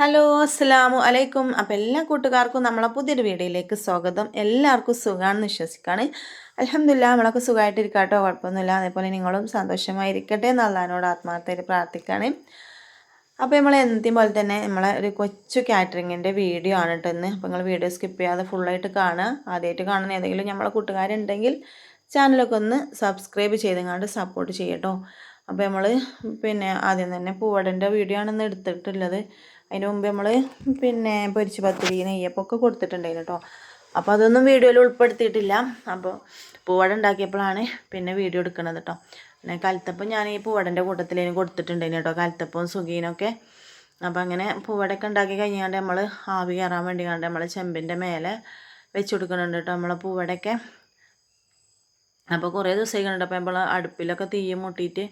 Hello അസ്സലാമു അലൈക്കും അപ്പോൾ എല്ലാ കൂട്ടുകാർക്കും നമ്മളെ പുതിയൊരു വീഡിയോയിലേക്ക് സ്വാഗതം. എല്ലാവർക്കും സുഖമാണെന്ന് വിശ്വസിക്കുകയാണ്. അലഹമില്ല നമ്മളൊക്കെ സുഖമായിട്ടിരിക്കട്ടോ. കുഴപ്പമൊന്നുമില്ല. അതേപോലെ നിങ്ങളും സന്തോഷമായിരിക്കട്ടെ എന്നുള്ളതിനോട് ആത്മാർത്ഥയിൽ പ്രാർത്ഥിക്കുകയാണ്. അപ്പോൾ നമ്മൾ എന്തേം പോലെ തന്നെ നമ്മളെ ഒരു കൊച്ചു കാറ്ററിങ്ങിന്റെ വീഡിയോ ആണ് കേട്ടോ അപ്പോൾ നിങ്ങൾ വീഡിയോ സ്കിപ്പ് ചെയ്യാതെ ഫുള്ളായിട്ട് കാണുക. ആദ്യമായിട്ട് കാണുന്ന ഏതെങ്കിലും നമ്മളെ കൂട്ടുകാരുണ്ടെങ്കിൽ ചാനലൊക്കെ ഒന്ന് സബ്സ്ക്രൈബ് ചെയ്തെങ്ങാണ്ട് സപ്പോർട്ട് ചെയ്യട്ടോ. അപ്പോൾ നമ്മൾ പിന്നെ ആദ്യം തന്നെ പൂവടന്റെ വീഡിയോ ആണെന്ന് എടുത്തിട്ടുള്ളത്. അതിന് മുമ്പ് നമ്മൾ പിന്നെ പൊരിച്ച് പത്തിരി നെയ്യപ്പൊക്കെ കൊടുത്തിട്ടുണ്ടായിരുന്നു കേട്ടോ അപ്പോൾ അതൊന്നും വീഡിയോയിൽ ഉൾപ്പെടുത്തിയിട്ടില്ല. അപ്പോൾ പൂവട ഉണ്ടാക്കിയപ്പോഴാണ് പിന്നെ വീഡിയോ എടുക്കുന്നത് കേട്ടോ പിന്നെ കലത്തപ്പം ഞാൻ ഈ പൂവടന്റെ കൂട്ടത്തിലേനും കൊടുത്തിട്ടുണ്ടായിരുന്നു കേട്ടോ കലത്തപ്പവും സുഖീനൊക്കെ അപ്പോൾ അങ്ങനെ പൂവടൊക്കെ ഉണ്ടാക്കി കഴിഞ്ഞാണ്ട് നമ്മൾ ആവി കയറാൻ വേണ്ടി കണ്ട് നമ്മൾ ചെമ്പിന്റെ മേലെ വെച്ച് കൊടുക്കുന്നുണ്ട് കേട്ടോ നമ്മളെ പൂവടൊക്കെ. അപ്പോൾ കുറേ ദിവസമായി കണ്ടിട്ട് അപ്പോൾ നമ്മൾ അടുപ്പിലൊക്കെ തീയും മുട്ടിയിട്ട്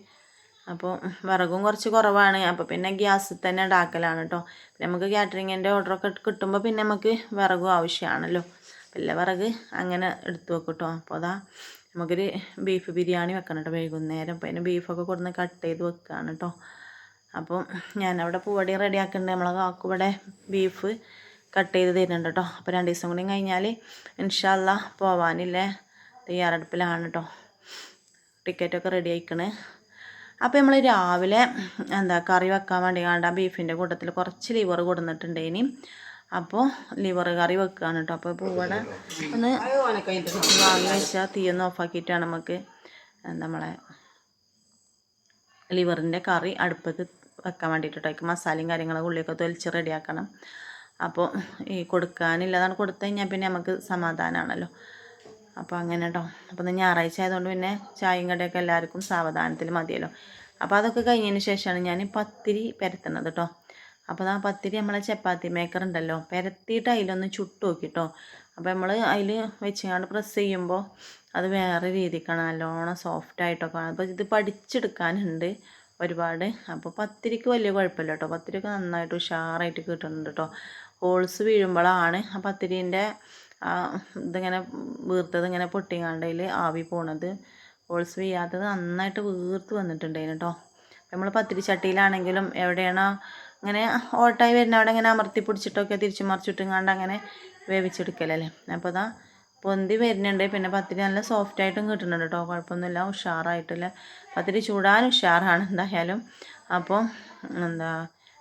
അപ്പോൾ വിറകും കുറച്ച് കുറവാണ്. അപ്പോൾ പിന്നെ ഗ്യാസിൽ തന്നെ ഉണ്ടാക്കലാണ് കേട്ടോ പിന്നെ നമുക്ക് കാറ്ററിങ്ങിന്റെ ഓർഡറൊക്കെ കിട്ടുമ്പോൾ പിന്നെ നമുക്ക് വിറകും ആവശ്യമാണല്ലോ വല്ല വിറക് അങ്ങനെ എടുത്തു വെക്കും കേട്ടോ അപ്പോൾ അതാ നമുക്കൊരു ബീഫ് ബിരിയാണി വെക്കണം കേട്ടോ വൈകുന്നേരം. അപ്പോൾ അതിന് ബീഫൊക്കെ കൊടുന്ന് കട്ട് ചെയ്ത് വെക്കുകയാണ് കേട്ടോ അപ്പോൾ ഞാനവിടെ പൂവടി റെഡി ആക്കുന്നുണ്ട് നമ്മളെ കാക്കുവിടെ ബീഫ് കട്ട് ചെയ്ത് തരുന്നുണ്ട് കേട്ടോ അപ്പോൾ രണ്ട് ദിവസം കൂടി കഴിഞ്ഞാൽ ഇൻഷാല്ല പോവാനില്ലേ? തയ്യാറെടുപ്പിലാണ് കേട്ടോ ടിക്കറ്റൊക്കെ റെഡി ആയിക്കണേ. അപ്പോൾ നമ്മൾ രാവിലെ എന്താ കറി വെക്കാൻ വേണ്ടി കണ്ട ബീഫിന്റെ കൂട്ടത്തിൽ കുറച്ച് ലിവർ കൊടുത്തിട്ടുണ്ട് ഇനി. അപ്പോൾ ലിവർ കറി വെക്കുകയാണ് കേട്ടോ അപ്പോൾ പൂവട ഒന്ന് വാങ്ങി വെച്ചാൽ തീയൊന്ന് ഓഫാക്കിയിട്ടാണ് നമുക്ക് നമ്മളെ ലിവറിന്റെ കറി അടുപ്പത്ത് വെക്കാൻ വേണ്ടിയിട്ട് മസാലയും കാര്യങ്ങളും ഉള്ളിയൊക്കെ തൊലിച്ച് റെഡിയാക്കണം അപ്പോൾ ഈ കൊടുക്കാനില്ലതാണ് കൊടുത്തു കഴിഞ്ഞാൽ പിന്നെ നമുക്ക് സമാധാനമാണല്ലോ അപ്പോൾ അങ്ങനെ കേട്ടോ അപ്പോൾ ഞായറാഴ്ച ആയതുകൊണ്ട് പിന്നെ ചായയും കടയൊക്കെ എല്ലാവർക്കും സാവധാനത്തിൽ മതിയല്ലോ. അപ്പോൾ അതൊക്കെ കഴിഞ്ഞതിന് ശേഷമാണ് ഞാൻ പത്തിരി പരത്തുന്നത് കേട്ടോ അപ്പോൾ ആ പത്തിരി നമ്മളെ ചപ്പാത്തി മേക്കർ ഉണ്ടല്ലോ. പരത്തിയിട്ട് അതിലൊന്ന് ചുട്ട് നോക്കിട്ടോ. അപ്പോൾ നമ്മൾ അതിൽ വെച്ചുകൊണ്ട് പ്രസ് ചെയ്യുമ്പോൾ അത് വേറെ രീതിക്കാണ് നല്ലോണം സോഫ്റ്റ് ആയിട്ടൊക്കെ അപ്പോൾ ഇത് പഠിച്ചെടുക്കാനുണ്ട് ഒരുപാട്. അപ്പോൾ പത്തിരിക്ക് വലിയ കുഴപ്പമില്ല കേട്ടോ പത്തിരിക്ക് നന്നായിട്ട് ഉഷാറായിട്ട് കിട്ടുന്നുണ്ട് കേട്ടോ ഹോൾസ് വീഴുമ്പോഴാണ് ആ പത്തിരീന്റെ ഇതിങ്ങനെ വീർത്തത് ഇങ്ങനെ പൊട്ടിങ്ങാണ്ടതിൽ ആവി പോണത്. ഹോൾസ് വീഴാത്തത് നന്നായിട്ട് വീർത്ത് വന്നിട്ടുണ്ടായിരുന്നു കേട്ടോ നമ്മൾ പത്തിരി ചട്ടിയിലാണെങ്കിലും എവിടെയാണോ ഇങ്ങനെ ഓട്ടായി വരുന്ന അവിടെ ഇങ്ങനെ അമർത്തി പിടിച്ചിട്ടൊക്കെ തിരിച്ചു മറിച്ചിട്ടുങ്ങാണ്ട് അങ്ങനെ വേവിച്ചെടുക്കലല്ലേ. അപ്പോൾ അതാ പൊന്തി വരുന്നുണ്ട്. പിന്നെ പത്തിരി നല്ല സോഫ്റ്റ് ആയിട്ടും കിട്ടുന്നുണ്ട് കേട്ടോ കുഴപ്പമൊന്നുമില്ല. ഉഷാറായിട്ടില്ല. പത്തിരി ചൂടാൻ ഉഷാറാണ് എന്തായാലും. അപ്പോൾ എന്താ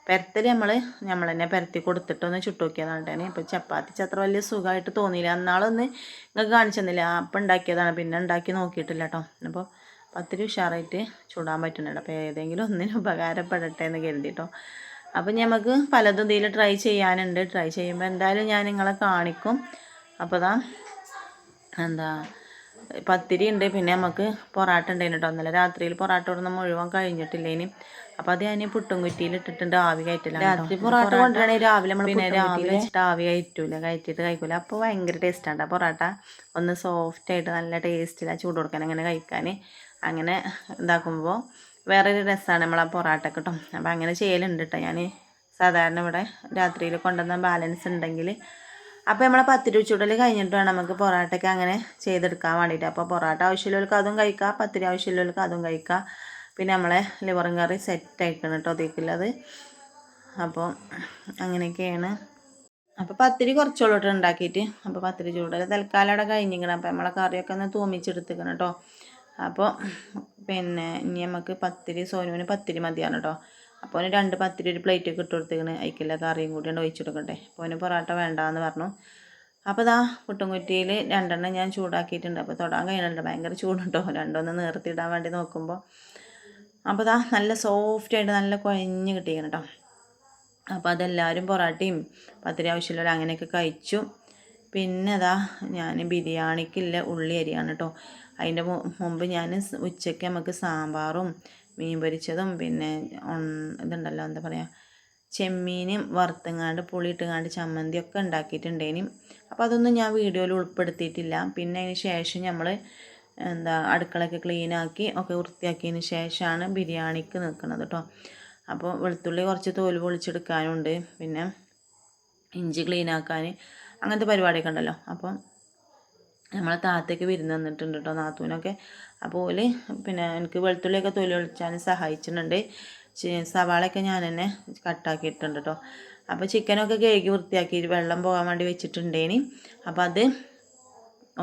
പരത്തൽ നമ്മൾ നമ്മൾ തന്നെ പരത്തി കൊടുത്തിട്ടൊന്ന് ചുട്ടു നോക്കിയതാണ് ഇപ്പോൾ ചപ്പാത്തി അത്ര വലിയ സുഖമായിട്ട് തോന്നിയില്ല. അന്നാളൊന്ന് നിങ്ങൾക്ക് കാണിച്ചു തന്നില്ല? അപ്പം ഉണ്ടാക്കിയതാണ്. പിന്നെ ഉണ്ടാക്കി നോക്കിയിട്ടില്ല കേട്ടോ. അപ്പോൾ പത്തിരി ഉഷാറായിട്ട് ചൂടാൻ പറ്റുന്നുണ്ട്. അപ്പോൾ ഏതെങ്കിലും ഒന്നിന് ഉപകാരപ്പെടട്ടെ എന്ന് കരുതി കേട്ടോ അപ്പം നമുക്ക് പലതും ഇതിൽ ട്രൈ ചെയ്യാനുണ്ട്. ട്രൈ ചെയ്യുമ്പോൾ എന്തായാലും ഞാൻ നിങ്ങളെ കാണിക്കും. അപ്പോൾ എന്താ പത്തിരി ഉണ്ട് പിന്നെ നമുക്ക് പൊറാട്ട ഉണ്ടായിരുന്നു കേട്ടോ. ഇന്നലെ രാത്രിയിൽ പൊറാട്ട ഇടുന്ന മുഴുവൻ കഴിഞ്ഞിട്ടില്ല ഇനി. അത് ഞാൻ പുട്ടും കുറ്റിയിൽ ഇട്ടിട്ടുണ്ട്. ആവി കയറ്റില്ല രാത്രി പൊറാട്ട കൊണ്ടുവരണേ രാവിലെ നമ്മൾ പിന്നെ രാവിലെ വെച്ചിട്ട് ആവി കയറ്റൂല. കയറ്റിയിട്ട് കഴിക്കൂല. അപ്പോൾ ഭയങ്കര ടേസ്റ്റാണ് പൊറാട്ട. ഒന്ന് സോഫ്റ്റ് ആയിട്ട് നല്ല ടേസ്റ്റിലാണ് ചൂട് കൊടുക്കാൻ അങ്ങനെ കഴിക്കാൻ. അങ്ങനെ ഇതാക്കുമ്പോൾ വേറൊരു രസമാണ് നമ്മളാ പൊറാട്ട കിട്ടും അപ്പോൾ അങ്ങനെ ചെയ്യലുണ്ട് കേട്ടോ ഞാൻ സാധാരണ ഇവിടെ രാത്രിയിൽ കൊണ്ടുവന്ന ബാലൻസ് ഉണ്ടെങ്കിൽ അപ്പോൾ നമ്മളെ പത്തിരി ചുടൽ കഴിഞ്ഞിട്ട് വേണം നമുക്ക് പൊറോട്ടയ്ക്ക് അങ്ങനെ ചെയ്തെടുക്കാൻ വേണ്ടിയിട്ട്. അപ്പോൾ പൊറോട്ട ആവശ്യമുള്ളവർക്ക് അതും കഴിക്കാം പത്തിരി ആവശ്യമുള്ളവർക്ക് അതും കഴിക്കാം. പിന്നെ നമ്മളെ ലിവറും കറി സെറ്റ് ആയിക്കണം കേട്ടോ അതേക്കുള്ളത് അപ്പോൾ അങ്ങനെയൊക്കെയാണ്. അപ്പോൾ പത്തിരി കുറച്ചോളോട്ട് ഉണ്ടാക്കിയിട്ട്. അപ്പോൾ പത്തിരി ചൂടൽ തൽക്കാലം അവിടെ കഴിഞ്ഞിരിക്കണം. അപ്പോൾ നമ്മളെ കറിയൊക്കെ ഒന്ന് തൂമിച്ചെടുത്തിക്കണം കേട്ടോ അപ്പോൾ പിന്നെ ഇനി നമുക്ക് പത്തിരി സോനുവിന് പത്തിരി മതിയാണ് കേട്ടോ അപ്പോൾ അവന് രണ്ട് പത്തിരി ഒരു പ്ലേറ്റ് ഒക്കെ ഇട്ട് കൊടുത്തേക്കണ്. അതിക്കുള്ള കറിയും കൂടി ഒഴിച്ചു കൊടുക്കട്ടെ. അപ്പോൾ അവന് പൊറോട്ട വേണ്ടാന്ന് പറഞ്ഞു. അപ്പോൾ ഇതാ പുട്ടുംകുറ്റിയിൽ രണ്ടെണ്ണം ഞാൻ ചൂടാക്കിയിട്ടുണ്ട്. അപ്പോൾ തൊടാൻ കഴിയണുണ്ട്. ഭയങ്കര ചൂടുണ്ടോ രണ്ടൊന്ന് നിർത്തിയിടാൻ വേണ്ടി നോക്കുമ്പോൾ അപ്പോൾ ഇതാ നല്ല സോഫ്റ്റ് ആയിട്ട് നല്ല കുഴഞ്ഞ് കിട്ടിയിരിക്കണം കേട്ടോ. അപ്പോൾ അതെല്ലാവരും പൊറാട്ടയും പത്തിരി ആവശ്യമില്ല അങ്ങനെയൊക്കെ കഴിച്ചു. പിന്നെ അതാ ഞാൻ ബിരിയാണിക്കില്ല ഉള്ളി അരിയാണ് കേട്ടോ. അതിന്റെ മുമ്പ് ഞാൻ ഉച്ചയ്ക്ക് നമുക്ക് സാമ്പാറും മീൻ പൊരിച്ചതും പിന്നെ ഇതുണ്ടല്ലോ എന്താ പറയുക ചെമ്മീനും വറുത്തങ്ങാണ്ട് ചമ്മന്തി ചമ്മന്തിയൊക്കെ ഉണ്ടാക്കിയിട്ടുണ്ടേനി. അപ്പോൾ അതൊന്നും ഞാൻ വീഡിയോയിൽ ഉൾപ്പെടുത്തിയിട്ടില്ല. പിന്നെ അതിന് ശേഷം നമ്മൾ എന്താ അടുക്കളയൊക്കെ ക്ലീനാക്കി ഒക്കെ വൃത്തിയാക്കിയതിന് ശേഷമാണ് ബിരിയാണിക്ക് നിൽക്കുന്നത് കേട്ടോ അപ്പോൾ വെളുത്തുള്ളി കുറച്ച് തോൽ പൊളിച്ചെടുക്കാനുണ്ട്. പിന്നെ ഇഞ്ചി ക്ലീനാക്കാൻ അങ്ങനത്തെ പരിപാടിയൊക്കെ ഉണ്ടല്ലോ. അപ്പം നമ്മളെ താത്തയ്ക്ക് വിരുന്ന് തന്നിട്ടുണ്ട് കേട്ടോ നാത്തൂനൊക്കെ. അപ്പോൾ പിന്നെ എനിക്ക് വെളുത്തുള്ളിയൊക്കെ തൊലി ഒളിച്ചാൻ സഹായിച്ചിട്ടുണ്ട്. സവാളയൊക്കെ ഞാൻ തന്നെ കട്ടാക്കിയിട്ടുണ്ട് കേട്ടോ അപ്പോൾ ചിക്കനൊക്കെ കഴുകി വൃത്തിയാക്കി വെള്ളം പോകാൻ വേണ്ടി വെച്ചിട്ടുണ്ടേനി. അപ്പോൾ അത്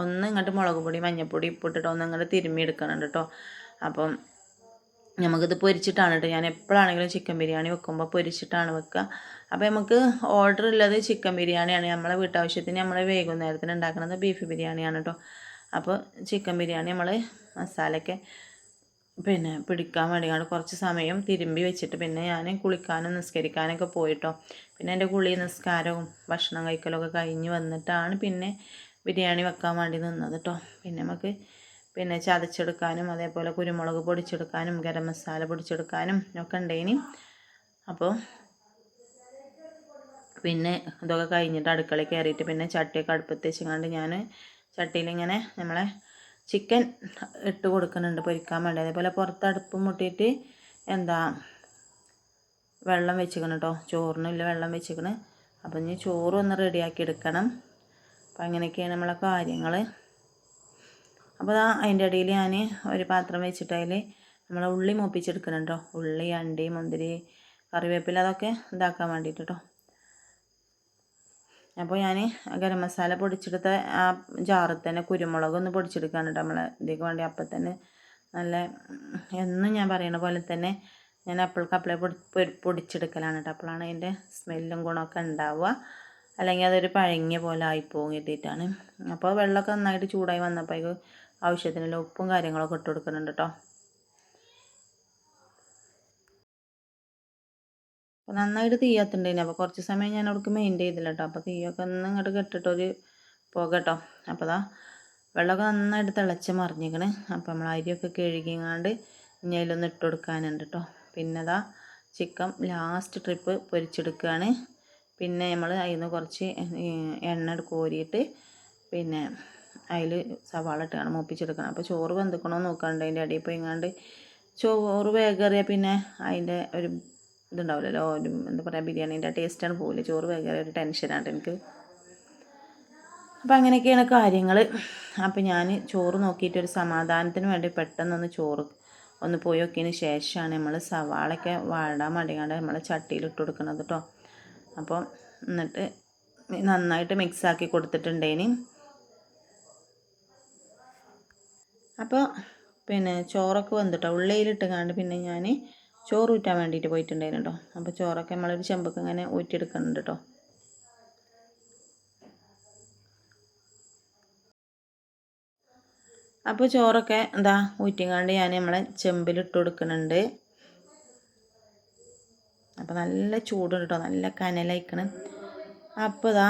ഒന്ന് ഇങ്ങോട്ട് മുളക് പൊടി മഞ്ഞൾപ്പൊടി ഇപ്പിട്ടിട്ട് ഒന്ന് ഇങ്ങോട്ട് തിരുമ്മി എടുക്കണം കേട്ടോ അപ്പം നമുക്കിത് പൊരിച്ചിട്ടാണ് കേട്ടോ ഞാൻ എപ്പോഴാണെങ്കിലും ചിക്കൻ ബിരിയാണി വെക്കുമ്പോൾ പൊരിച്ചിട്ടാണ് വെക്കുക അപ്പോൾ നമുക്ക് ഓർഡർ ഉള്ളത് ചിക്കൻ ബിരിയാണിയാണ്. നമ്മളെ വീട്ടാവശ്യത്തിന് നമ്മൾ വൈകുന്നേരത്തിന് ഉണ്ടാക്കുന്നത് ബീഫ് ബിരിയാണിയാണ് കേട്ടോ അപ്പോൾ ചിക്കൻ ബിരിയാണി നമ്മൾ മസാലയൊക്കെ പിന്നെ പിടിക്കാൻ വേണ്ടിയാണ് കുറച്ച് സമയം തിരുമ്പി വെച്ചിട്ട് പിന്നെ ഞാൻ കുളിക്കാനും നിസ്കരിക്കാനൊക്കെ പോയിട്ടോ. പിന്നെ എന്റെ കുളി നിസ്കാരവും ഭക്ഷണം കഴിക്കലൊക്കെ കഴിഞ്ഞ് വന്നിട്ടാണ് പിന്നെ ബിരിയാണി വെക്കാൻ വേണ്ടി നിന്നത് കേട്ടോ പിന്നെ നമുക്ക് പിന്നെ ചതച്ചെടുക്കാനും അതേപോലെ കുരുമുളക് പൊടിച്ചെടുക്കാനും ഗരം മസാല പൊടിച്ചെടുക്കാനും ഒക്കെ ഉണ്ടേനി. അപ്പോൾ പിന്നെ ഇതൊക്കെ കഴിഞ്ഞിട്ട് അടുക്കളയിൽ കയറിയിട്ട് പിന്നെ ചട്ടിയൊക്കെ അടുപ്പത്ത് വെച്ചങ്ങാണ്ട് ഞാൻ ചട്ടിയിലിങ്ങനെ നമ്മളെ ചിക്കൻ ഇട്ട് കൊടുക്കുന്നുണ്ട് പൊരിക്കാൻ വേണ്ടി. അതേപോലെ പുറത്ത് അടുപ്പ് മുട്ടിയിട്ട് എന്താ വെള്ളം വെച്ചിക്കണം കേട്ടോ ചോറിനില്ല വെള്ളം വെച്ചിക്കണ് അപ്പം ഇനി ചോറ് ഒന്ന് റെഡിയാക്കി എടുക്കണം. അപ്പം അങ്ങനെയൊക്കെയാണ് നമ്മളെ കാര്യങ്ങൾ അപ്പോൾ അതാ അതിന്റെ ഇടയിൽ ഞാൻ ഒരു പാത്രം വെച്ചിട്ട് അതിൽ നമ്മളെ ഉള്ളി കേട്ടോ ഉള്ളി അണ്ടി മുന്തിരി കറിവേപ്പില അതൊക്കെ ഇതാക്കാൻ വേണ്ടിയിട്ട് കേട്ടോ അപ്പോൾ ഞാൻ ഗരം മസാല പൊടിച്ചെടുത്ത ആ ജാറിൽ തന്നെ കുരുമുളക് ഒന്ന് പൊടിച്ചെടുക്കുകയാണ് കേട്ടോ നമ്മളെ. ഇതിലേക്ക് വേണ്ടി അപ്പം തന്നെ നല്ല എന്നും ഞാൻ പറയുന്ന പോലെ തന്നെ ഞാൻ അപ്പോൾക്ക് അപ്പളെ പൊടി പൊടിച്ചെടുക്കലാണ് കേട്ടോ അപ്പോഴാണ് അതിന്റെ സ്മെല്ലും ഗുണമൊക്കെ ഉണ്ടാവുക. അല്ലെങ്കിൽ അതൊരു പഴങ്ങിയ പോലെ ആയിപ്പോകും കരുതിയിട്ടാണ്. അപ്പോൾ വെള്ളമൊക്കെ നന്നായിട്ട് ചൂടായി വന്നപ്പോഴേക്ക് ആവശ്യത്തിനുള്ള ഉപ്പും കാര്യങ്ങളൊക്കെ ഇട്ട് കൊടുക്കുന്നുണ്ട് കേട്ടോ അപ്പോൾ നന്നായിട്ട് തീയത്തുണ്ടായിന് അപ്പോൾ കുറച്ച് സമയം ഞാൻ അവിടേക്ക് മെയിൻ ചെയ്തില്ല കേട്ടോ അപ്പോൾ തീയൊക്കെ ഒന്ന് ഇങ്ങോട്ട് കെട്ടിട്ടൊരു പോക കേട്ടോ അപ്പോൾ അതാ വെള്ളമൊക്കെ നന്നായിട്ട് തിളച്ച് മറിഞ്ഞിക്കണ് അപ്പോൾ നമ്മൾ അരിയൊക്കെ കഴുകിങ്ങാണ്ട് ഇനി അതിലൊന്ന് ഇട്ട് കൊടുക്കാനുണ്ട് കേട്ടോ പിന്നെ അതാ ചിക്കൻ ലാസ്റ്റ് ട്രിപ്പ് പൊരിച്ചെടുക്കുകയാണ് പിന്നെ നമ്മൾ അതിൽ നിന്ന് കുറച്ച് എണ്ണ കോരിയിട്ട് പിന്നെ അതിൽ സവാള ഇട്ടാണ് മൂപ്പിച്ചെടുക്കണം. അപ്പോൾ ചോറ് വെന്തിക്കണോ നോക്കാണ്ട് അതിന്റെ അടിയിൽ പോയി ഇങ്ങാണ്ട് ചോറ് വേഗറിയാൽ പിന്നെ അതിന്റെ ഒരു ഇതുണ്ടാവില്ലല്ലോ. ഒരു എന്താ പറയുക ബിരിയാണീന്റെ ടേസ്റ്റാണ് പോകില്ല ചോറ് വേഗം ഒരു ടെൻഷനാണ് എനിക്ക്. അപ്പം അങ്ങനെയൊക്കെയാണ് കാര്യങ്ങൾ അപ്പം ഞാൻ ചോറ് നോക്കിയിട്ട് ഒരു സമാധാനത്തിന് വേണ്ടി പെട്ടെന്നൊന്ന് ചോറ് ഒന്ന് പോയി നോക്കിയതിന് ശേഷമാണ് നമ്മൾ സവാളൊക്കെ വാടാൻ വേണ്ടിയാണ് നമ്മൾ ചട്ടിയിൽ ഇട്ട് കൊടുക്കുന്നത് കേട്ടോ അപ്പോൾ എന്നിട്ട് നന്നായിട്ട് മിക്സാക്കി കൊടുത്തിട്ടുണ്ടേന്. അപ്പോൾ പിന്നെ ചോറൊക്കെ വന്നിട്ടോ ഉള്ളിയിലിട്ട് കണ്ട് പിന്നെ ഞാൻ ചോറ് ഊറ്റാൻ വേണ്ടിയിട്ട് പോയിട്ടുണ്ടായിരുന്നു അപ്പോൾ ചോറൊക്കെ നമ്മളൊരു ചെമ്പൊക്കെ ഇങ്ങനെ ഊറ്റിയെടുക്കുന്നുണ്ട് കേട്ടോ അപ്പോൾ ചോറൊക്കെ എന്താ ഊറ്റിങ്ങാണ്ട് ഞാൻ നമ്മളെ ചെമ്പിലിട്ട് കൊടുക്കുന്നുണ്ട്. അപ്പോൾ നല്ല ചൂടുണ്ട് കേട്ടോ നല്ല കനലയക്കണം. അപ്പോൾ ഇതാ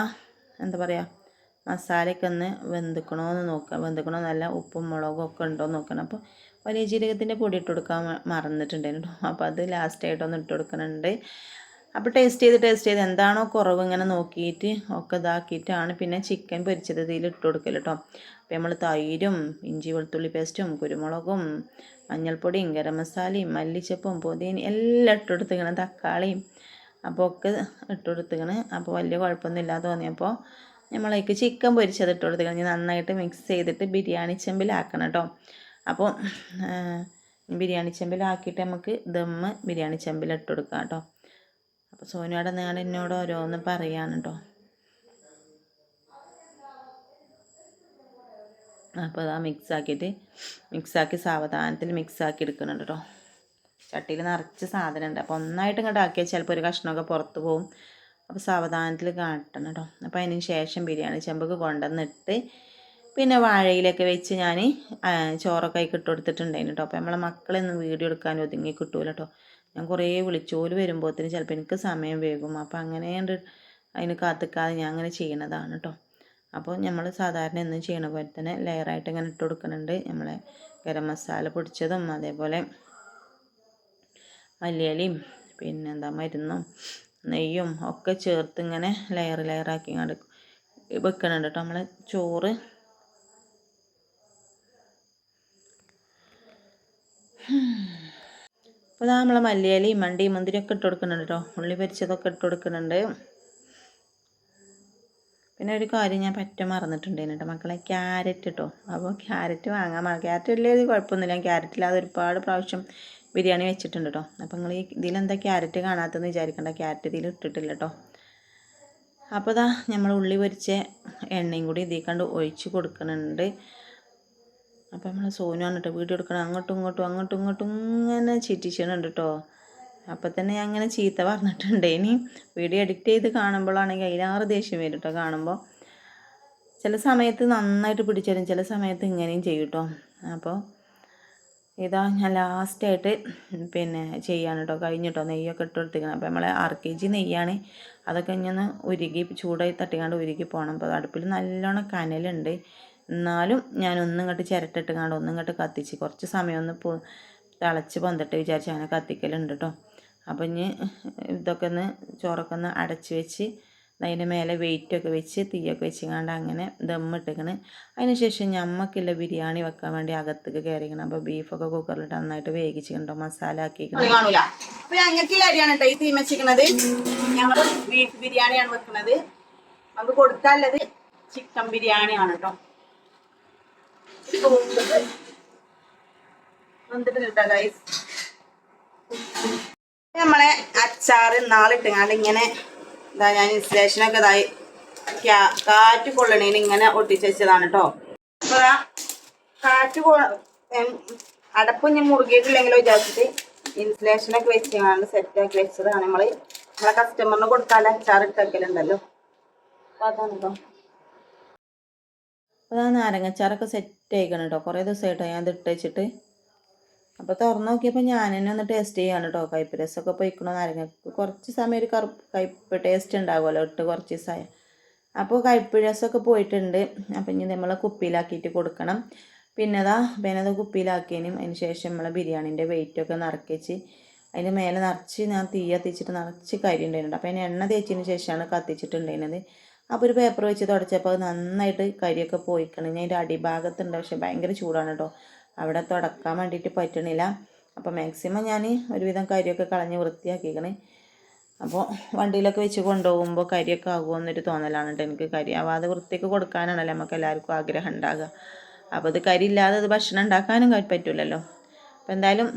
എന്താ പറയുക മസാലയൊക്കെ ഒന്ന് വെന്തിക്കണോ എന്ന് നോക്കുക വെന്തുക്കണോ നല്ല ഉപ്പും മുളകും ഒക്കെ ഉണ്ടോ എന്ന് നോക്കണം. അപ്പോൾ വലിയ ജീരകത്തിന്റെ പൊടി ഇട്ട് കൊടുക്കാൻ മറന്നിട്ടുണ്ടായിരുന്നു. അപ്പോൾ അത് ലാസ്റ്റായിട്ടൊന്ന് ഇട്ട് കൊടുക്കുന്നുണ്ട് അപ്പോൾ ടേസ്റ്റ് ചെയ്ത് ടേസ്റ്റ് ചെയ്ത് എന്താണോ കുറവ് ഇങ്ങനെ നോക്കിയിട്ട് ഒക്കെ ഇതാക്കിയിട്ടാണ് പിന്നെ ചിക്കൻ പൊരിച്ചത്. ഇതിൽ ഇട്ട് കൊടുക്കൽ കേട്ടോ അപ്പോൾ നമ്മൾ തൈരും ഇഞ്ചി വെളുത്തുള്ളി പേസ്റ്റും കുരുമുളകും മഞ്ഞൾപ്പൊടിയും ഗരം മസാലയും മല്ലിച്ചപ്പും പുതിന എല്ലാം ഇട്ട് കൊടുത്തിങ്ങനെ തക്കാളിയും അപ്പോൾ ഒക്കെ ഇട്ട് കൊടുത്തിങ്ങനെ. അപ്പോൾ വലിയ കുഴപ്പമൊന്നും ഇല്ലാതെ തോന്നിയപ്പോൾ നമ്മളേക്ക് ചിക്കൻ പൊരിച്ചത് ഇട്ട് കഴിഞ്ഞ് നന്നായിട്ട് മിക്സ് ചെയ്തിട്ട് ബിരിയാണി ചെമ്പിലാക്കണം കേട്ടോ അപ്പോൾ ബിരിയാണി ചെമ്പിലാക്കിയിട്ട് നമുക്ക് ദമ്മ് ബിരിയാണി ചെമ്പിലിട്ട് കൊടുക്കാം കേട്ടോ അപ്പോൾ സോനുവിടെ നിങ്ങൾ എന്നോട് ഓരോന്ന് പറയാണ് കേട്ടോ അപ്പോൾ അതാ മിക്സാക്കിയിട്ട് മിക്സാക്കി സാവധാനത്തിൽ മിക്സാക്കി എടുക്കുന്നുണ്ട് കേട്ടോ ചട്ടിയിൽ നിറച്ച് സാധനമുണ്ട് അപ്പോൾ ഒന്നായിട്ട് ഇങ്ങോട്ട് ആക്കിയാൽ ചിലപ്പോൾ ഒരു കഷ്ണമൊക്കെ പുറത്ത് പോകും അപ്പോൾ സാവധാനത്തിൽ കാട്ടണം കേട്ടോ. അപ്പോൾ അതിന് ശേഷം ബിരിയാണി ചെമ്പൊക്കെ കൊണ്ടുവന്നിട്ട് പിന്നെ വാഴയിലൊക്കെ വെച്ച് ഞാൻ ചോറൊക്കെ ഇട്ട് കൊടുത്തിട്ടുണ്ടായിരുന്നു കേട്ടോ. അപ്പോൾ നമ്മളെ മക്കളൊന്നും വീഡിയോ എടുക്കാൻ ഒതുങ്ങി കിട്ടൂല കേട്ടോ. ഞാൻ കുറേ വിളിച്ചോൽ വരുമ്പോഴത്തേന് ചിലപ്പോൾ എനിക്ക് സമയം വേകും. അപ്പോൾ അങ്ങനെ അതിന് കാത്തിക്കാതെ ഞാൻ അങ്ങനെ ചെയ്യണതാണ് കേട്ടോ. അപ്പോൾ നമ്മൾ സാധാരണ എന്നും ചെയ്യണ പോലെ തന്നെ ലെയറായിട്ട് ഇങ്ങനെ ഇട്ട് കൊടുക്കുന്നുണ്ട്. നമ്മളെ ഗരം മസാല പൊടിച്ചതും അതേപോലെ മല്ലിയലയും പിന്നെന്താ മരുന്നും നെയ്യും ഒക്കെ ചേർത്ത് ഇങ്ങനെ ലെയർ ലെയറാക്കി ഇങ്ങോട്ട് വെക്കണുണ്ട് കേട്ടോ നമ്മൾ ചോറ്. അപ്പോൾ ഇതാ നമ്മളെ മല്ലിയിലയും മണ്ടി മുന്തിരിയൊക്കെ ഇട്ട് കൊടുക്കുന്നുണ്ട് കേട്ടോ ഉള്ളി പരിച്ചതൊക്കെ ഇട്ട് കൊടുക്കുന്നുണ്ട്. പിന്നെ ഒരു കാര്യം ഞാൻ പറ്റ മറന്നിട്ടുണ്ടായിരുന്നു കേട്ടോ മക്കളെ ക്യാരറ്റ് കേട്ടോ അപ്പോൾ ക്യാരറ്റ് വാങ്ങാൻ ക്യാരറ്റ് വലിയ കുഴപ്പമൊന്നുമില്ല. ക്യാരറ്റ് ഇല്ലാതെ ഒരുപാട് പ്രാവശ്യം ബിരിയാണി വെച്ചിട്ടുണ്ട് കേട്ടോ അപ്പോൾ നിങ്ങൾ ഈ ഇതിലെന്താ ക്യാരറ്റ് കാണാത്തതെന്ന് വിചാരിക്കേണ്ട. ക്യാരറ്റ് ഇതിൽ ഇട്ടിട്ടില്ല കേട്ടോ അപ്പോൾ ഇതാ നമ്മൾ ഉള്ളി പൊരിച്ച എണ്ണയും കൂടി ഇതിൽ കണ്ട് ഒഴിച്ച് കൊടുക്കുന്നുണ്ട് അപ്പോൾ നമ്മൾ സോനുവാണ് കേട്ടോ വീഡിയോ എടുക്കണം അങ്ങോട്ടും ഇങ്ങോട്ടും അങ്ങോട്ടും ഇങ്ങോട്ടും ഇങ്ങനെ ചീറ്റിച്ചുണ്ട് കേട്ടോ അപ്പോൾ തന്നെ ഞാൻ അങ്ങനെ ചീത്ത പറഞ്ഞിട്ടുണ്ട്. ഇനി വീഡിയോ എഡിറ്റ് ചെയ്ത് കാണുമ്പോഴാണെങ്കിൽ അതിലാറ് ദേഷ്യം വരും കേട്ടോ കാണുമ്പോൾ ചില സമയത്ത് നന്നായിട്ട് പിടിച്ചരും ചില സമയത്ത് ഇങ്ങനെയും ചെയ്യും കേട്ടോ അപ്പോൾ ഇതാ ഞാൻ ലാസ്റ്റായിട്ട് പിന്നെ ചെയ്യാണ് കേട്ടോ കഴിഞ്ഞിട്ടോ നെയ്യൊക്കെ ഇട്ട് കൊടുത്തിരിക്കണം. അപ്പോൾ നമ്മളെ ആർ കെ ജി നെയ്യാണ്. അതൊക്കെ ഇങ്ങനെ ഉരുകി ചൂടായി തട്ടിക്കാണ്ട് ഉരുകി പോകണം അപ്പോൾ അടുപ്പിൽ നല്ലോണം കനലുണ്ട്. എന്നാലും ഞാൻ ഒന്നും ഇങ്ങോട്ട് ചിരട്ടിട്ട് കാണ്ട് ഒന്നും ഇങ്ങോട്ട് കത്തിച്ച് കുറച്ച് സമയം ഒന്ന് പോ തിളച്ച് പന്തിട്ട് വിചാരിച്ച് അങ്ങനെ കത്തിക്കലുണ്ട് കേട്ടോ അപ്പം ഇനി ഇതൊക്കെ ഒന്ന് ചോറൊക്കെ ഒന്ന് അടച്ച് വെച്ച് അതിന്റെ മേലെ വെയിറ്റൊക്കെ വെച്ച് തീയൊക്കെ വെച്ചിങ്ങാണ്ട് അങ്ങനെ ദമ്മിട്ടിക്കണ് അതിന് ശേഷം ഞമ്മക്കില്ല ബിരിയാണി വെക്കാൻ വേണ്ടി അകത്തേക്ക് കയറിക്കണം അപ്പോൾ ബീഫൊക്കെ കുക്കറിലിട്ട് നന്നായിട്ട് വേഗിച്ചിട്ടുണ്ടോ മസാല ആക്കിക്കണം. കാണൂല. അപ്പൊ ഞങ്ങൾക്ക് അരിയാണ് കേട്ടോ ഈ തീമച്ചിക്കണത് ഞങ്ങൾ ബീഫ് ബിരിയാണിയാണ് വെക്കുന്നത് നമുക്ക് കൊടുക്കാനുള്ളത് ചിക്കൻ ബിരിയാണിയാണ് കേട്ടോ നമ്മളെ അച്ചാറ് നാളിട്ടുങ്ങാണ്ട് ഇങ്ങനെ ഇതാ ഞാൻ ഇൻസ്റ്റലേഷനൊക്കെ ഇതായി. കാറ്റ് കൊള്ളണേന് ഇങ്ങനെ ഒട്ടിച്ച് വെച്ചതാണ് കേട്ടോ അപ്പൊ ദാ കാറ്റ് അടപ്പ് ഞാൻ മുറുകിയിട്ടില്ലെങ്കിലോ വിചാരിച്ചിട്ട് ഇൻസുലേഷനൊക്കെ വെച്ചാണ് സെറ്റാക്കി വെച്ചതാണ് നമ്മൾ നമ്മളെ കസ്റ്റമറിന് കൊടുക്കാൻ അച്ചാർ ഇട്ടൊക്കെയുണ്ടല്ലോ അപ്പൊ അതാണ് കേട്ടോ അപ്പോൾ നാരങ്ങച്ചാറൊക്കെ സെറ്റ് ആയിക്കണം കേട്ടോ കുറേ ദിവസമായിട്ടോ ഞാൻ ഇത് ഇട്ട് വെച്ചിട്ട്. അപ്പോൾ തുറന്ന് നോക്കിയപ്പോൾ ഞാൻ തന്നെ ഒന്ന് ടേസ്റ്റ് ചെയ്യാണ് കേട്ടോ കയ്പ്പ് രസമൊക്കെ പൊയ്ക്കണോ നാരങ്ങക്ക് കുറച്ച് സമയം ഒരു കറുപ്പ് കയ്പ്പ് ടേസ്റ്റ് ഉണ്ടാകുമല്ലോ ഇട്ട് കുറച്ച് ദിവസമായ അപ്പോൾ കയ്പ്പ് രസമൊക്കെ പോയിട്ടുണ്ട്. അപ്പം ഇനി നമ്മൾ കുപ്പിയിലാക്കിയിട്ട് കൊടുക്കണം. പിന്നെ അതാ പിന്നെ അത് കുപ്പിയിലാക്കിയതിനും അതിന് ശേഷം നമ്മൾ ബിരിയാണീന്റെ വെയിറ്റൊക്കെ നിറക്കിച്ച് അതിന്റെ മേലെ നിറച്ച് ഞാൻ തീ കത്തിച്ചിട്ട് നിറച്ച് കരി ഉണ്ടായിരുന്നുണ്ട് അപ്പോൾ അതിന് എണ്ണ തേച്ചതിന് ശേഷമാണ് കത്തിച്ചിട്ടുണ്ടായിരുന്നത്. അപ്പോൾ ഒരു പേപ്പർ വെച്ച് തുടച്ചപ്പോൾ നന്നായിട്ട് കരിയൊക്കെ പോയിക്കണം. ഞാൻ അതിന്റെ അടിഭാഗത്തുണ്ട് പക്ഷേ ഭയങ്കര ചൂടാണ് കേട്ടോ അവിടെ തുടക്കാൻ വേണ്ടിയിട്ട് പറ്റണില്ല. അപ്പോൾ മാക്സിമം ഞാൻ ഒരുവിധം കരിയൊക്കെ കളഞ്ഞ് വൃത്തിയാക്കിക്കണേ. അപ്പോൾ വണ്ടിയിലൊക്കെ വെച്ച് കൊണ്ടുപോകുമ്പോൾ കരിയൊക്കെ ആകുമെന്നൊരു തോന്നലാണ് കേട്ടോ എനിക്ക് കരി. ആവാതെ വൃത്തിയൊക്കെ കൊടുക്കാനാണല്ലോ നമുക്ക് എല്ലാവർക്കും ആഗ്രഹം ഉണ്ടാകുക അപ്പോൾ ഇത് കരി ഇല്ലാതെ അത് ഭക്ഷണം ഉണ്ടാക്കാനും പറ്റില്ലല്ലോ അപ്പോൾ എന്തായാലും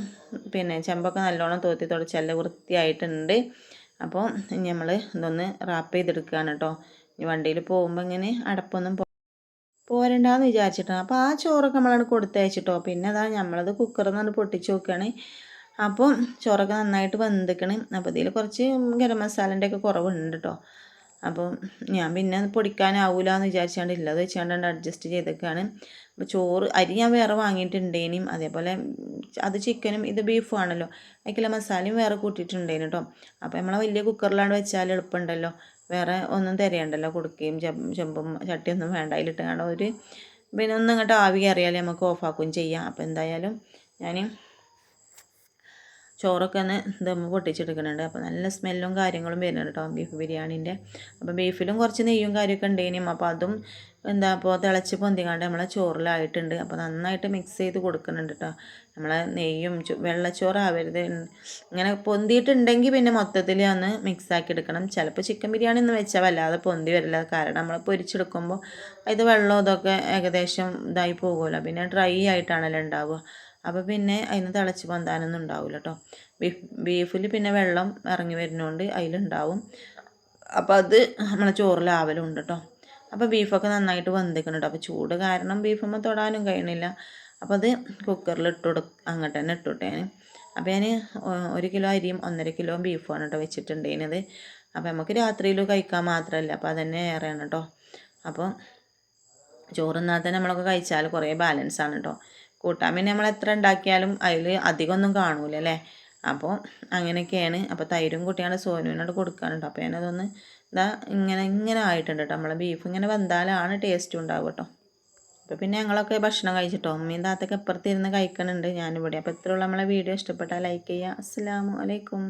പിന്നെ ചെമ്പൊക്കെ നല്ലോണം തോത്തി തുടച്ചല്ല വൃത്തിയായിട്ടുണ്ട്. അപ്പോൾ നമ്മൾ ഇതൊന്ന് റാപ്പ് ചെയ്തെടുക്കുകയാണ് കേട്ടോ വണ്ടിയിൽ പോകുമ്പോൾ ഇങ്ങനെ അടപ്പൊന്നും പോരണ്ടാന്ന് വിചാരിച്ചിട്ടാണ്. അപ്പോൾ ആ ചോറൊക്കെ നമ്മളാണ് കൊടുത്തയച്ചിട്ടോ. പിന്നെ അതാ നമ്മളത് കുക്കറിൽ നിന്ന് പൊട്ടിച്ച് നോക്കുകയാണ് അപ്പോൾ ചോറൊക്കെ നന്നായിട്ട് വെന്തിക്കണേ. അപ്പോൾ ഇതിൽ കുറച്ച് ഗരം മസാലേന്റെ ഒക്കെ കുറവുണ്ട് കേട്ടോ അപ്പോൾ ഞാൻ പിന്നെ പൊടിക്കാനാവൂല എന്ന് വിചാരിച്ചാണ്ട് ഇല്ലത് വെച്ചാണ്ട് അഡ്ജസ്റ്റ് ചെയ്തൊക്കെയാണ് അപ്പോൾ ചോറ് അരി ഞാൻ വേറെ വാങ്ങിയിട്ടുണ്ടേനും. അതേപോലെ അത് ചിക്കനും ഇത് ബീഫും ആണല്ലോ. അതിലേക്കുള്ള മസാലയും വേറെ കൂട്ടിയിട്ടുണ്ടേനും കേട്ടോ അപ്പോൾ നമ്മളെ വലിയ കുക്കറിലാണ് വെച്ചാൽ എളുപ്പമുണ്ടല്ലോ വേറെ ഒന്നും തിരയണ്ടല്ലോ കൊടുക്കുകയും ചെമ്പ് ചട്ടിയൊന്നും വേണ്ട. അതിലിട്ട് കണ്ട ഒരു പിന്നെ ഒന്നും ഇങ്ങോട്ട് ആവി കയറിയാൽ നമുക്ക് ഓഫാക്കുകയും ചെയ്യാം. അപ്പോൾ എന്തായാലും ഞാൻ ചോറൊക്കെ ഒന്ന് ദമ്മ് പൊട്ടിച്ചെടുക്കുന്നുണ്ട്. അപ്പോൾ നല്ല സ്മെല്ലും കാര്യങ്ങളും വരുന്നുണ്ട് കേട്ടോ ബീഫ് ബിരിയാണീന്റെ. അപ്പോൾ ബീഫിലും കുറച്ച് നെയ്യും കാര്യമൊക്കെ ഉണ്ടേനും അപ്പോൾ അതും എന്താ അപ്പോൾ തിളച്ച് പൊന്തിക്കാണ്ട് നമ്മളെ ചോറിലായിട്ടുണ്ട്. അപ്പോൾ നന്നായിട്ട് മിക്സ് ചെയ്ത് കൊടുക്കുന്നുണ്ട് കേട്ടോ നമ്മളെ നെയ്യും വെള്ളച്ചോറാവരുത്. ഇങ്ങനെ പൊന്തിയിട്ടുണ്ടെങ്കിൽ പിന്നെ മൊത്തത്തിൽ ഒന്ന് മിക്സാക്കി എടുക്കണം. ചിലപ്പോൾ ചിക്കൻ ബിരിയാണി എന്ന് വെച്ചാൽ വല്ലാതെ പൊന്തി വരില്ല. കാരണം നമ്മൾ പൊരിച്ചെടുക്കുമ്പോൾ ഇത് വെള്ളം ഇതൊക്കെ ഏകദേശം ഇതായി പോകുമല്ലോ. പിന്നെ ഡ്രൈ ആയിട്ടാണല്ലോ ഉണ്ടാവുക. അപ്പോൾ പിന്നെ അതിന് തിളച്ച് പന്താനൊന്നും ഉണ്ടാവില്ല കേട്ടോ ബീഫ് ബീഫിൽ പിന്നെ വെള്ളം ഇറങ്ങി വരുന്നതുകൊണ്ട് അതിലുണ്ടാവും അപ്പോൾ അത് നമ്മളെ ചോറിലാവലും ഉണ്ട് കേട്ടോ അപ്പോൾ ബീഫൊക്കെ നന്നായിട്ട് വെന്തിക്കണം കേട്ടോ അപ്പോൾ ചൂട് കാരണം ബീഫമ്മ തൊടാനും കഴിയണില്ല. അപ്പോൾ അത് കുക്കറിൽ ഇട്ട് കൊടു അങ്ങോട്ട് തന്നെ ഇട്ടുവിട്ടേ അപ്പോൾ ഞാൻ ഒരു കിലോ അരിയും ഒന്നര കിലോ ബീഫുമാണ് കേട്ടോ വെച്ചിട്ടുണ്ടേനത്. അപ്പോൾ നമുക്ക് രാത്രിയിൽ കഴിക്കാൻ മാത്രമല്ല അപ്പോൾ അതന്നെ ഏറെയാണ് കേട്ടോ അപ്പോൾ ചോറുന്നാൽ തന്നെ നമ്മളൊക്കെ കഴിച്ചാൽ കുറേ ബാലൻസ് ആണ് കേട്ടോ കൂട്ടാൻ പിന്നെ നമ്മൾ എത്ര ഉണ്ടാക്കിയാലും അതിൽ അധികമൊന്നും കാണൂല അല്ലേ? അപ്പോൾ അങ്ങനെയൊക്കെയാണ്. അപ്പോൾ തൈരും കുട്ടിയാണ് സോനുവിനോട് കൊടുക്കാനുണ്ട്. അപ്പോൾ ഞാനതൊന്ന് ഇതാ ഇങ്ങനെ ഇങ്ങനെ ആയിട്ടുണ്ട് കേട്ടോ. നമ്മളെ ബീഫ് ഇങ്ങനെ വെന്താലാണ് ടേസ്റ്റ് ഉണ്ടാവുക കേട്ടോ. അപ്പോൾ പിന്നെ ഞങ്ങളൊക്കെ ഭക്ഷണം കഴിച്ചിട്ടോ? അമ്മയും താത്തൊക്കെ അപ്പുറത്തിരുന്ന് കഴിക്കണുണ്ട് ഞാനിവിടെ. അപ്പോൾ ഇത്രയുള്ള. നമ്മളെ വീഡിയോ ഇഷ്ടപ്പെട്ടാൽ ലൈക്ക് ചെയ്യുക. അസ്സാം വലൈക്കും